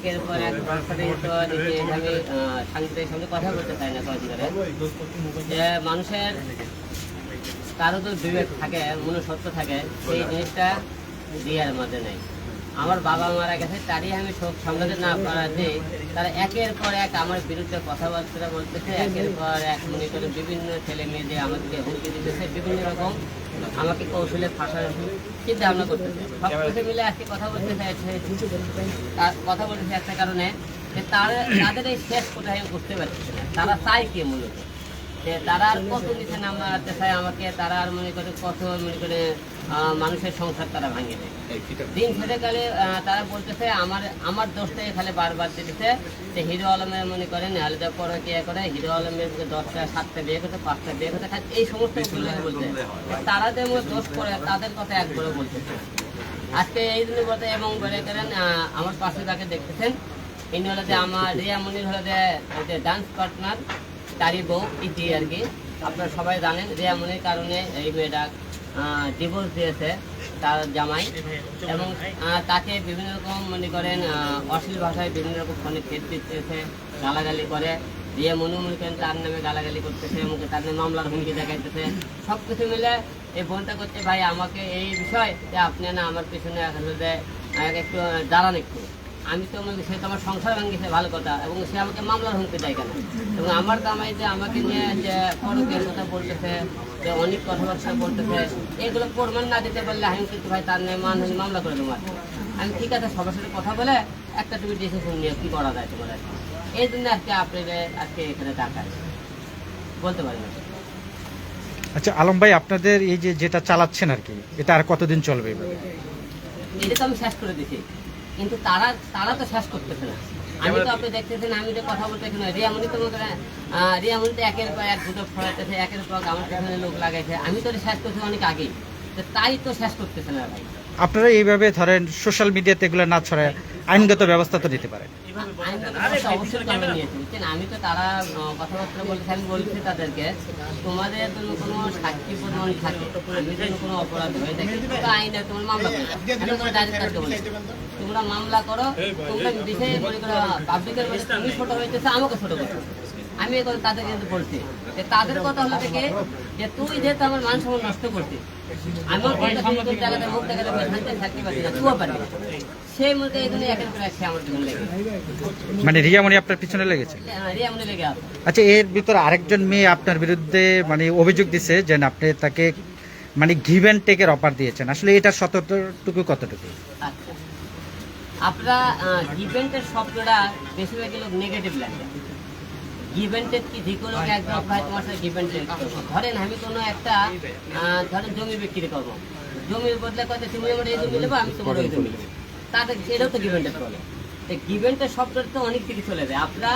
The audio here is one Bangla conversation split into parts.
একের পর এক সাংবাদিকের সঙ্গে কথা বলতে চাই না যে মানুষের কারও তো বিবেক থাকে মনুষ্যত্ব থাকে, সেই জিনিসটা দিয়ার মধ্যে নেই। আমার বাবা মারা গেছে, তারই আমি শোক সংবাদে না করাতে তারা একের পর এক আমার বিরুদ্ধে কথাবার্তা বলতেছে, একের পর এক মনে করে বিভিন্ন ছেলে মেয়েদের আমাদেরকে হুমকি দিতেছে, বিভিন্ন রকম আমাকে কৌশলে ফাঁসার চিন্তা ভাবনা করতেছে। সব কিছু মিলে আজকে কথা বলতে চাইছে, তা- কথা বলতেছে একটা কারণে যে তারা তাদের এই শেষ কোথায় বুঝতে পারছি না। তারা চাই কে মূলত? তারা আর কত নিচে নামাতে চায় আমাকে তারা আর মনে করে কত মনে করে মানুষের সংসার তারা ভাঙে দেয়। দিন গেলে তারা বলতেছে আমার আমার দোষটা এখানে বারবার দিতেছে। যে হিরো আলমের মনে করেন আলাদা পরে কে করে হিরো আলমের দশটা সাতটা বিয়ে করতে পাঁচটা বিয়ে করতে এই সমস্ত বলতে তারা যে দোষ করে তাদের কথা একবারও বলতেছে আজকে এই জন্য বলতে এবং বলে করেন আমার পাশে তাকে দেখতেছেন। ইনি হলো যে আমার রিয়া মনির হলো যে ডান্স পার্টনার তারই বউ ইতি আর কি। আপনারা সবাই জানেন রিয়া মনির কারণে এই মেয়েটা ডিভোর্স দিয়েছে তার জামাই। এবং তাকে বিভিন্ন রকম, মনে করেন অশ্লীল ভাষায় বিভিন্ন রকম ফোনে খেত দিতেছে, গালাগালি করে। রিয়া মনু মনে করেন তার নামে গালাগালি করতেছে এবং তার নামে মামলার হুমকি দেখাইতেছে। সব কিছু মিলে এই বোনটা করছে ভাই, আমাকে এই বিষয় যে আপনি না আমার পিছনে আসলে একটু দাঁড়ান একটু। আমি তো মনে সে তো আমার সংসার ভাঙিয়েছে ভালো কথা। এবং সে আমাকে মামলার হুমকি দেয় কেন? এবং আমার দামাই যে আমাকে নিয়ে যে পরকের কথা বলতেছে যে অনেক কথাবার্তা বলতেছে এগুলো প্রমাণ না দিতে পারলে আমি কিন্তু ভাই তার নিয়ে মানহানি মামলা করে দেবো আমি ঠিক আছে সবার সাথে কথা বলে একটা তুমি ডিসিশন নিয়ে কি করা যায় তোমার এই জন্য আজকে আপনাদের আজকে এখানে ডাকা বলতে পারি না। আচ্ছা আলম ভাই আপনাদের এই যে যেটা চালাচ্ছেন আর কি এটা আর কতদিন চলবে? এটা তো আমি শেষ করে দিছি। কিন্তু তারা তারা তো শেষ করতেছে না আমি তো আপনি দেখতেছেন আমি তো কথা বলতে এখানে রিয়ামনি তো মনে রিয়ামনি তো একের পর এক দুটো ফলাইতেছে একের পর আমার পেছনে লোক লাগাইছে। আমি তো শেষ করছি অনেক আগেই। তো তাই তো শেষ করতেছে না ভাই। আপনারা এইভাবে ধরেন সোশ্যাল মিডিয়াতে এগুলো না ছড়ায় আইনগত ব্যবস্থা তো নিতে পারে আমি তো তারা কথাবার্তা বলতে আমি বলছি তাদেরকে তোমাদের জন্য কোনো সাক্ষী প্রমাণ থাকে কোনো অপরাধ হয়ে থাকে আইনে তোমার মামলা করে তোমার মামলা করো তোমরা বিষয়ে মনে করো পাবলিকের মধ্যে তুমি ছোট হইতেছে আমাকে ছোট করো। আমি এখন তাদেরকে কিন্তু বলছি। যে তাদের কথা হলো থেকে যে তুই যেহেতু আমার মান সম্মান নষ্ট করছিস আমার কথা তুই জায়গাতে মুখ দেখাতে শান্তি থাকতে পারবি না তুইও পারবি সেই মধ্যে এই জন্য একের পর এক আমার জীবন লেগে মানে রিয়ামণি আপনার পিছনে লেগেছে? রিয়া মনে লেগে আছে। আচ্ছা এর ভিতরে আরেকজন মেয়ে আপনার বিরুদ্ধে মানে অভিযোগ দিছে যে আপনি তাকে মানে গিভ অ্যান্ড টেকের অফার দিয়েছেন। আসলে এটা সতটুকু কতটুকু? আচ্ছা। আপনারা ইভেন্টের শব্দটা বেশিরভাগ লোক নেগেটিভ লাগে ইভেন্টের কি যে কোনো একদম ভাই তোমার সাথে ইভেন্টের ধরেন আমি কোনো একটা ধরেন জমি বিক্রি করব জমির বদলে কত তুমি আমার এই জমি নেব আমি তোমার ওই জমি তাদের এটাও তো গিভেন্টেড বলে তো গিভেন্টের শব্দটা তো অনেক দিকে চলে যায় আপনারা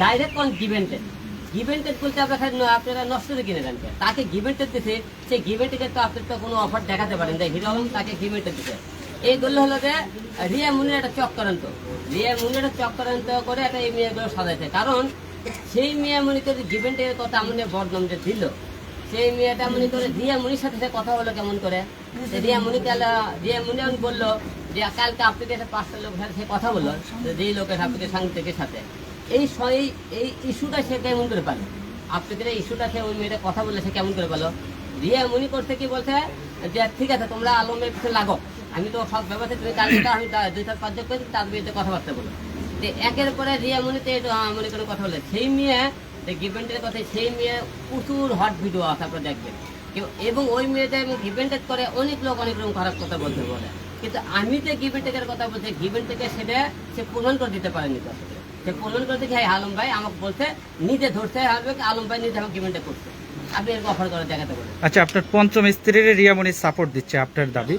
ডাইরেক্ট কোন গিভেন্টেড গিভেন্টেড বলতে আপনারা আপনারা নষ্ট করে কিনে তাকে গিভেন্টেড দিতে সেই গিভেন্টেডে তো আপনার তো কোনো অফার দেখাতে পারেন যে হিরো তাকে গিভেন্টেড দিতে এইগুলো হলো যে, রিয়া মুনির একটা চক্রান্ত। রিয়া মুনির একটা চক্রান্ত করে একটা এই মেয়েগুলো সাজাইছে। কারণ সেই মেয়ে মনে করে গিভেন্টের কথা মনে বদনাম যে দিল। সেই মেয়েটা মনে করে, রিয়া মুনির সাথে সে কথা হলো কেমন করে? যে রিয়া মুনি তাহলে রিয়া মুনি বলল, যে কালকে আপনাকে একটা পাঁচটা লোক সাথে সে কথা বলল, যে যেই লোকের আপনাকে সাংবাদিকের সাথে। এই স- এই এই ইস্যুটা সে কেমন করে পালো? আপনাদের এই ইস্যুটা সে ওই মেয়েটা কথা বললে সে কেমন করে পালো? রিয়া মুনি করতে কি বলছে, যে ঠিক আছে, তোমরা আলমের পিছনে লাগো। আমি তো সব ব্যবস্থা তুমি আমি দুই চার পাঁচজন করে তার বিরুদ্ধে কথাবার্তা বলো। যে একের পরে রিয়া মনিতে মনে কথা বলে। সেই মেয়ে গিভেন্টের কথা সেই মেয়ে প্রচুর হট ভিডিও আছে দেখবেন। এবং ওই গিভেন্টেড করে অনেক লোক অনেক রকম খারাপ কথা বলতে বলে। কিন্তু আমি যে গিভেন্টেকের কথা বলছি গিভেন্টেকে সেটা সে প্রমাণ করে দিতে পারেনি সে প্রমাণ করে দেখি আলম ভাই, আমাকে বলছে, নিজে ধরতে হবে আলম ভাই নিজে আমাকে গিভেন্টে করছে। আপনি এরকম অফার করে দেখাতে বলেন। আচ্ছা আপনার পঞ্চম স্ত্রীর রিয়ামণি সাপোর্ট দিচ্ছে, আপনার দাবি?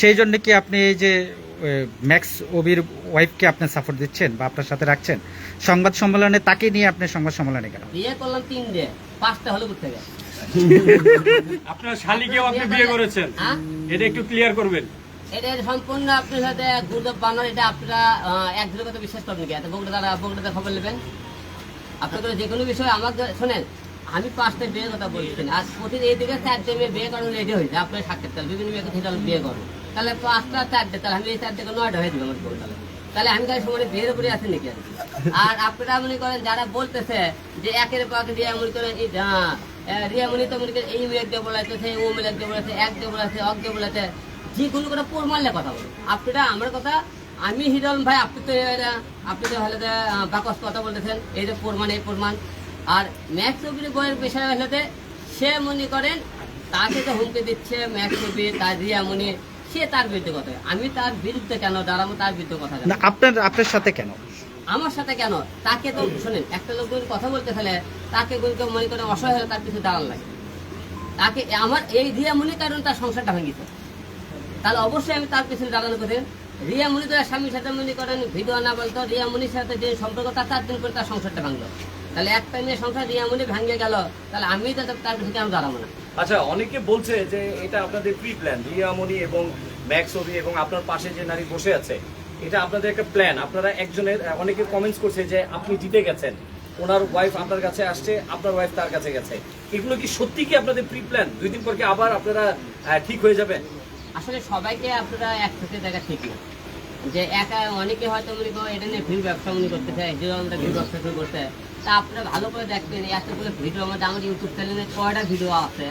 সেই জন্য কি আপনি এই যে ম্যাক্স ওবির ওয়াইফকে আপনি সাপোর্ট দিচ্ছেন বা আপনার সাথে রাখছেন? সংবাদ সম্মেলনে তাকে নিয়ে আপনি সংবাদ সম্মেলনে কেন? বিয়ে করলাম তিন দিয়ে পাঁচটা হলো ঘুরতে গেছে আপনার শালিকেও আপনি বিয়ে করেছেন। এটা একটু ক্লিয়ার করবেন। এটা সম্পূর্ণ আপনার সাথে গুজব বানানো এটা আপনারা আহ, এক দূরের কথা বিশ্বাস করবেন কি এত বগুড়া দ্বারা বগুড়াতে খবর নেবেন? আপনাদের যে কোনো বিষয় আমাকে শোনেন আমি পাঁচটা বিয়ের কথা বলছি। আজ প্রতিদিন এই দিকে চারটে মেয়ে বিয়ে হয়েছে আপনার বিভিন্ন মেয়েকে থেকে বিয়ে তাহলে পাঁচটা চারটে তাহলে আমি এই চারটে নয়টা হয়ে আমার তাহলে। আমি খালি সমানে বিয়ের উপরে আছি নাকি? আর আপনারা মনে করেন, যারা বলতেছে যে একের রিয়া মনে করেন, এই তো মনে করেন এই সেই ও এক দিয়ে বলাইতে অক দিয়ে বলাইতে যে কোনো পোর মারলে কথা বলো। আপনারা, আমার কথা, আমি হিরল ভাই, আপনি তো আপনি তো হলে বাকস কথা বলতেছেন, এই যে প্রমাণ, এই প্রমাণ। আর ম্যাক্স ছবির বইয়ের বিষয় হলে সে মনে করেন তাকে তো হুমকি দিচ্ছে ম্যাক্স ছবি তার রিয়া মনি সে তার বিরুদ্ধে কথা আমি তার বিরুদ্ধে কেন দাঁড়াবো তার বিরুদ্ধে কথা না আপনার আপনার সাথে কেন? আমার সাথে কেন? তাকে তো শোনেন একটা লোক যদি কথা বলতে ফেলে তাকে গুনকে মনে করে অসহায় হলে তার কিছু দাঁড়ান লাগে। তাকে আমার এই রিয়া মনির কারণে তার সংসারটা ভেঙেছে তাহলে অবশ্যই আমি তার পিছনে দাঁড়ানো করি রিয়া মুনি তো স্বামীর সাথে মনে করেন ভিডিও না বলতো রিয়া মুনির সাথে যে সম্পর্ক তার চার দিন করে তার সংসারটা ভাঙলো। তাহলে সংসার রিয়া মুনি ভাঙে গেল তাহলে আমি তো তার কেন দাঁড়াবো না। আচ্ছা অনেকে বলছে যে এটা আপনাদের প্রি প্ল্যান রিয়ামণি এবং এবং আপনার পাশে যে নারী বসে আছে এটা আপনাদের একটা প্ল্যান আপনারা একজনের অনেকে কমেন্টস করছে যে আপনি জিতে গেছেন ওনার ওয়াইফ আপনার কাছে আসছে আপনার ওয়াইফ তার কাছে গেছে। এগুলো কি সত্যি কি আপনাদের প্রি প্ল্যান দুই দিন পর কি আবার আপনারা ঠিক হয়ে যাবেন আসলে সবাইকে আপনারা একসাথে দেখা ঠিক না। যে একা অনেকে হয়তো মনে করো এটা নিয়ে ভিড় ব্যবসা মনে করতেছে হিরো আমাদের ভিড় ব্যবসা শুরু করতে তা আপনারা ভালো করে দেখবেন এতগুলো ভিডিও আমাদের আমার ইউটিউব চ্যানেলে কয়টা ভিডিও আছে।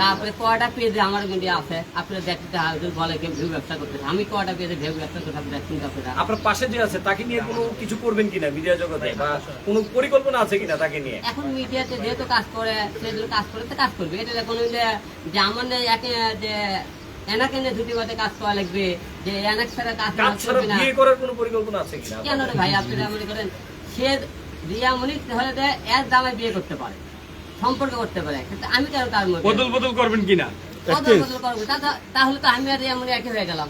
তারপরে কয়টা পেজে আমার ভিডিও আছে আপনারা দেখতে হবে বলে কেউ ভিউ ব্যবসা করতেছে আমি কয়টা পেজে ভিউ ব্যবসা করতে আপনি দেখুন আপনারা আপনার পাশে যে আছে তাকে নিয়ে কোনো কিছু করবেন কিনা মিডিয়া জগতে? বা কোনো পরিকল্পনা আছে কিনা তাকে নিয়ে? এখন মিডিয়াতে যেহেতু কাজ করে সেগুলো কাজ করে তো কাজ করবে। এটা কোনো যে আমার একে যে এনাকে নিয়ে দুটি বাদে কাজ করা লাগবে যে এনাক ছাড়া কাজ করা বিয়ে করার কোনো পরিকল্পনা আছে কিনা? কেন ভাই আপনারা মনে করেন সে রিয়া মনিক হলে এর দামে বিয়ে করতে পারে সম্পর্ক করতে পারে। কিন্তু আমি কেন তার মধ্যে বদল বদল করবেন কিনা? বদল বদল করব। তাহলে তো আমি আর রিয়া মনি একই হয়ে গেলাম।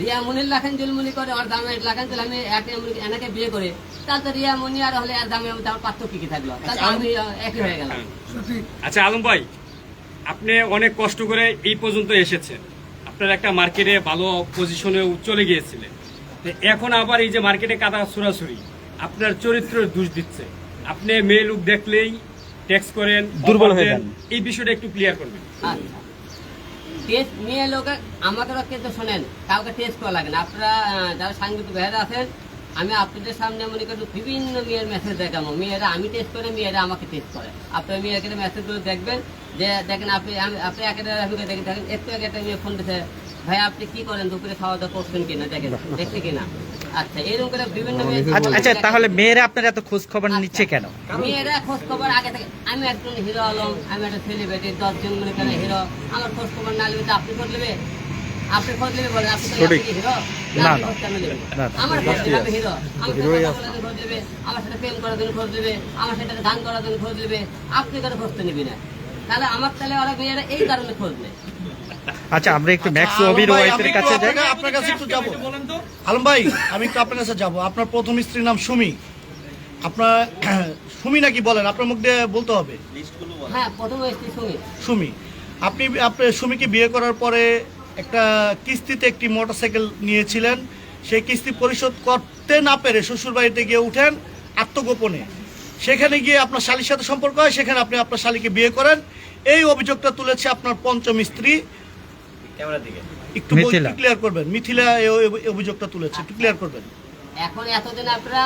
রিয়া মনির লাখান জুলমুনি করে আর দামে লাখান তাহলে আমি একে এনাকে বিয়ে করে। তাহলে রিয়া মনি আর হলে আর দামে আমার পার্থক্য কি থাকল? আমি একই হয়ে গেলাম। আচ্ছা আলম ভাই আপনি অনেক কষ্ট করে এই পর্যন্ত এসেছেন। আপনার একটা মার্কেটে ভালো পজিশনে চলে গিয়েছিলেন। এখন আবার এই যে মার্কেটে কাদা ছুরাছুরি আপনার চরিত্রের দোষ দিচ্ছে। আপনি মেয়ে লোক দেখলেই ট্যাক্স করেন দুর্বল হয়ে যান। এই বিষয়টা একটু ক্লিয়ার করবেন। আচ্ছা। টেস্ট মেয়ে লোকে আমাকে কিন্তু শোনেন কাউকে টেস্ট করা লাগে না। আপনারা যারা সাংবাদিক ভাইয়েরা আছেন আমি আপনাদের সামনে মনে করি বিভিন্ন মেয়ের মেসেজ দেখাবো। মেয়েরা আমি টেস্ট করে মেয়েরা আমাকে টেস্ট করে। আপনার মেয়েকে মেসেজগুলো দেখবেন যে দেখেন আপনি আপনি একেবারে আমি দেখেন দেখেন একটু আগে একটা মেয়ে ফোন দিতে ভাই আপনি কি করেন? দুপুরে খাওয়া দাওয়া করছেন কিনা? দেখেন দেখছি কিনা? আচ্ছা এরকম করে বিভিন্ন আচ্ছা আচ্ছা তাহলে মেয়েরা আপনার এত খোঁজ খবর নিচ্ছে কেন? মেয়েরা খোঁজ খবর আগে থেকে আমি একজন হিরো আলম আমি একটা সেলিব্রিটি দশজন মনে করেন হিরো। আমার খোঁজ খবর না নেবে তো আপনি খোঁজ নেবে? আপনি খোঁজ নেবে বলেন আপনি হিরো। না, না। আমার খোঁজ নেবে হিরো। আমার খোঁজ নেবে আমার সাথে প্রেম করার জন্য খোঁজ নেবে আমার সাথে গান করার জন্য খোঁজ নেবে। আপনি কেন খোঁজ তো নিবি না? তাহলে আমার তাহলে ওরা মেয়েরা এই কারণে খোঁজ নেয়। আচ্ছা আমরা একটু ম্যাক্স অবির ওয়াইফের কাছে যাই। আপনার কাছে একটু যাব। বলেন তো? আলম ভাই আমি একটু আপনার কাছে যাব। আপনার প্রথম স্ত্রীর নাম সুমি। আপনার সুমি নাকি বলেন? আপনার মুখ দিয়ে বলতে হবে। হ্যাঁ প্রথম এসছি শুনি সুমি। আপনি আপনার সুমিকে বিয়ে করার পরে একটা কিস্তিতে একটি মোটরসাইকেল নিয়েছিলেন। সেই কিস্তি পরিশোধ করতে না পেরে শ্বশুরবাড়িতে গিয়ে উঠেন আত্মগোপনে। সেখানে গিয়ে আপনার শালির সাথে সম্পর্ক হয় সেখানে আপনি আপনার শালিকে বিয়ে করেন। এই অভিযোগটা তুলেছে আপনার পঞ্চম স্ত্রী। ক্যামেরার দিকে। একটু ক্লিয়ার করবেন। মিথিলা অভিযোগটা তুলেছে একটু ক্লিয়ার করবেন। এখন এতদিন আপনারা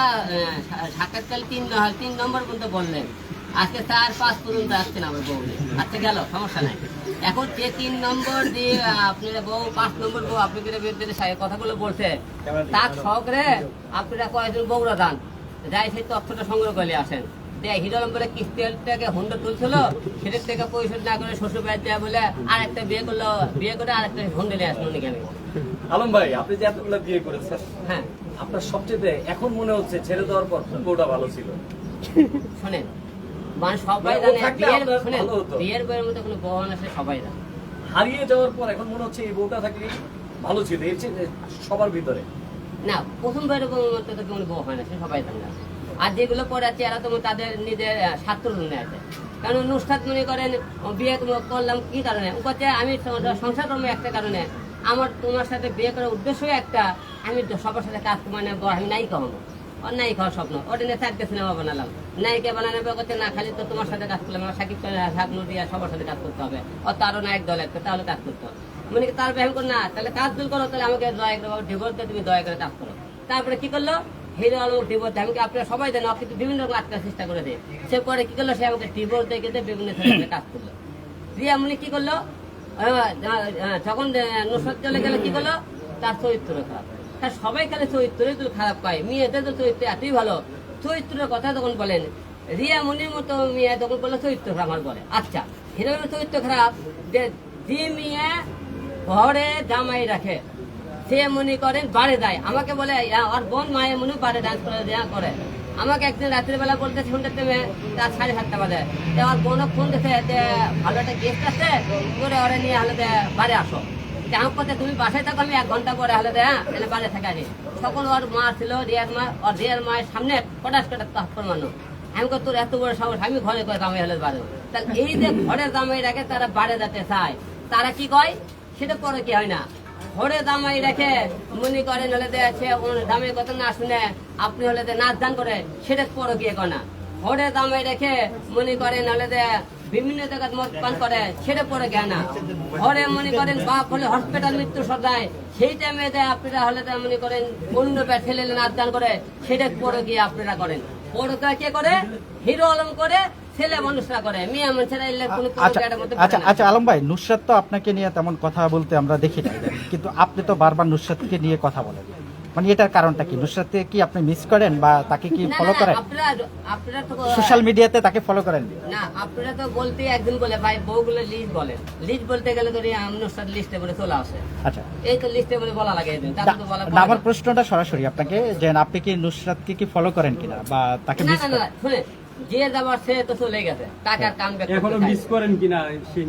সাক্ষাৎকাল তিন তিন নম্বর পর্যন্ত বললেন। আজকে চার পাঁচ পর্যন্ত আসছেন আমার বউ নিয়ে। আচ্ছা গেল সমস্যা নাই। এখন যে তিন নম্বর দিয়ে আপনারা বউ পাঁচ নম্বর বউ আপনাদের বিরুদ্ধে কথাগুলো বলছে তার সহকারে আপনারা কয়েকজন বউরা দান যাই সেই তথ্যটা সংগ্রহ করে আসেন। যে হিরো কিস্তিটাকে হুন্ডা তুলছিল সেটার থেকে পরিশোধ না করে শ্বশুর বাড়ি দেওয়া বলে আর একটা বিয়ে করল বিয়ে করে আর একটা হুন্ডা নিয়ে আসলো নাকি আমি আলম ভাই আপনি যে এতগুলো বিয়ে করেছেন হ্যাঁ। আপনার সবচেয়ে এখন মনে হচ্ছে ছেড়ে দেওয়ার পর বউটা ভালো ছিল? শোনেন মানে সবাই জানে বিয়ের শোনেন বিয়ের কোনো বহন আছে সবাই জানে। হারিয়ে যাওয়ার পর এখন মনে হচ্ছে এই বউটা থাকলে ভালো ছিল এর সবার ভিতরে। না প্রথম বইয়ের বইয়ের মধ্যে তো কোনো বউ হয় না সে সবাই জানে। আর যেগুলো পড়ে আছে, এরা তো তাদের নিজের স্বার্থ আছে। কারণ অনুষ্ঠান মনে করেন বিয়ে কর- করলাম কি কারণে? কাছে আমি সংসার করব একটা কারণে। আমার তোমার সাথে বিয়ে করার উদ্দেশ্য একটা, আমি সবার সাথে কাজ মানে আমি নাই ওর নাই খাওয়ার স্বপ্ন। ওটা নিয়ে চারটে সিনেমা বানালাম। নায়িকা বানানো করতে না, খালি তো তোমার সাথে কাজ করলাম। সাকিব সাকনু দিয়া সবার সাথে কাজ করতে হবে। ও তারও নায়ক দল একটা, তাহলে কাজ করতে হবে। মানে তার ব্যায়াম করো, না, তাহলে কাজ দূর করো, তাহলে আমাকে দয়া করে ডিভোর্স দিয়ে তুমি দয়া করে কাজ করো। তারপরে কি করল? হিরো ডিভোর্স আপনারা সবাই কিন্তু বিভিন্ন রকম আটকার চেষ্টা করে দেয়। সে পরে কি করল? সে আমাকে ডিভোর্স দিয়ে বিভিন্ন কাজ করল। দিয়ে কি করল? যখন চলে গেলে, কি করল? তার চরিত্র খারাপ। তার সবাই খালি চরিত্রই খারাপ পায়, মেয়েদের তো চরিত্র এতই ভালো। চরিত্রের কথা তখন বলেন, রিয়া মনির মতো মেয়ে তখন বলল, চরিত্র খারাপ আমার বলে। আচ্ছা হিরোইনের চরিত্র খারাপ যে মেয়ে ঘরে জামাই রাখে সে মনে করেন বাড়ে দেয়। আমাকে বলে "ইয়া, ওর বোন মায়ের মনে বাড়ে ডান্স করে দেয়া করে। আমাকে একদিন রাত্রে বেলা বলতে শুনতে তুমি তার সাড়ে সাতটা বাজে আমার বোনও ফোন দিতে ভালো একটা গেস্ট আছে করে ওরা নিয়ে হলে বাড়ি আসো। আমার কথা তুমি বাসায় থাকো আমি এক ঘণ্টা পরে হলে দে হ্যাঁ? এনে বাড়ি থাকা আনি তখন ওর মা ছিল রিয়ার মা ওর রিয়ার মায়ের সামনে পটাশ কটা তাপ্পর মানুষ আমি তোর এত বড় সাহস আমি ঘরে করে দামে হলে বাড়ো তাহলে এই যে ঘরের দামে রাখে তারা বাড়ে যেতে চায় তারা কি কয়? সেটা পরে কি হয় না? ঘরে দামাই রেখে মনে করেন হলে ওর দামের কথা না শুনে আপনি হলে নাচ দান করে, সেটা পরে গিয়ে কয় না। ঘরে দামাই রেখে মনে করেন হলে বিভিন্ন জায়গায় মদ পান করে, সেটা পরে না। ঘরে মনে করেন বাপ হলে হসপিটাল মৃত্যু সদায় সেই টাইমে আপনারা হলে মনে করেন অন্য ছেলে নাচ দান করে, সেটা পরে গিয়ে আপনারা করেন। পরে কে করে? হিরো আলম করে ছেলে মানুষরা করে। মেয়ে মানুষরা এলে কোনো আচ্ছা আচ্ছা আচ্ছা আলম ভাই নুসরাত তো আপনাকে নিয়ে তেমন কথা বলতে আমরা দেখি না। কিন্তু আপনি তো বারবার নুসরাতকে নিয়ে কথা বলেন। মানে এটার কারণটা কি? নুসরাতকে কি আপনি মিস করেন বা তাকে কি ফলো করেন? আপনারা আপনারা তো সোশ্যাল মিডিয়াতে তাকে ফলো করেন? না আপনারা তো বলতে একদিন বলে ভাই বউগুলো লিস্ট বলেন লিস্ট বলতে গেলে তো অনুষ্ঠান লিস্টে বলে চলে আসে। আচ্ছা। এই তো লিস্টে বলে বলা লাগে তো বলা আমার প্রশ্নটা সরাসরি আপনাকে যে আপনি কি নুসরাতকে কি ফলো করেন কিনা বা তাকে মিস না না শুনে যে যাবার সে তো চলে গেছে টাকার কাম এখনও মিস করেন কিনা সেই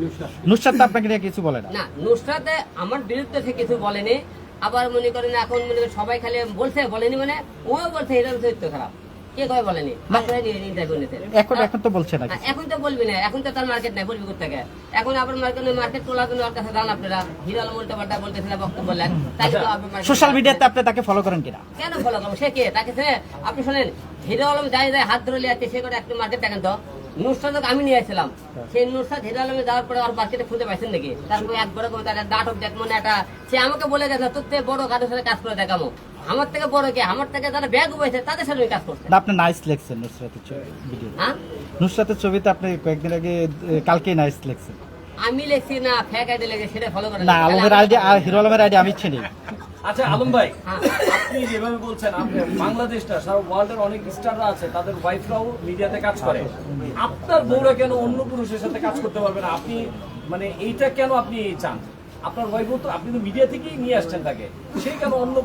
নুসরাত? আপনাকে কিছু বলে না? না নুসরাতে আমার বিরুদ্ধে সে কিছু বলেনি আবার মনে করেন এখন মনে করেন সবাই খালি বলছে বলেনি মানে ও বলছে এরকম চরিত্র খারাপ। কে বলেনি? ইন্টারভিউ নিতে। এখন এখন তো বলছে না হ্যাঁ, এখন তো বলবি না এখন তো তার মার্কেট নাই বলবি কোথেকে এখন আবার মার্কেট মার্কেট তোলার জন্য ওর কাছে যান আপনারা। হিরো আলম উল্টা পাল্টা বলতেছিল বক্তব্য বললেন। তাই সোশ্যাল মিডিয়াতে আপনি তাকে ফলো করেন কিনা? কেন ফলো করব? সে কে? তাকে সে আপনি শোনেন হিরো আলম যাই যায় হাত ধরে লিয়ে সে করে একটু মার্কেট দেখেন তো। নুসরাত আমি নিয়ে আসছিলাম। সেই নুসরাত হিরো আলমে যাওয়ার পরে আর মার্কেটে খুঁজে পাইছেন নাকি? তারপরে একবার করে তার নাটক দেখ মানে একটা সে আমাকে বলে গেছে তোর থেকে বড় সাথে কাজ করে দেখাবো। আমার থেকে বড় কে? আমার থেকে যারা ব্যাগ তাদের সাথে কাজ করছে। আপনি নাইস লেখছেন নুসরাতের ভিডিও হ্যাঁ? নুসরাতের ছবিতে আপনি কয়েকদিন আগে এ, কালকেই নাইস লেখছেন। আমি লেখছি না ফেক আইডি লেগে সেটা ফলো করে না আলমের আইডি আর হিরো আলমের আইডি আমি চিনি। আচ্ছা আলম ভাই হ্যাঁ। আপনি যেভাবে বলছেন আপনি বাংলাদেশটা সারা ওয়ার্ল্ডের অনেক স্টাররা আছে তাদের ওয়াইফরাও মিডিয়াতে কাজ করে। আপনার বউরা কেন অন্য পুরুষের সাথে কাজ করতে পারবে না? আপনি মানে এইটা কেন আপনি চান? আপনার ওয়াইফও তো আপনি তো মিডিয়া থেকেই নিয়ে আসছেন তাকে। সেই কেন অন্য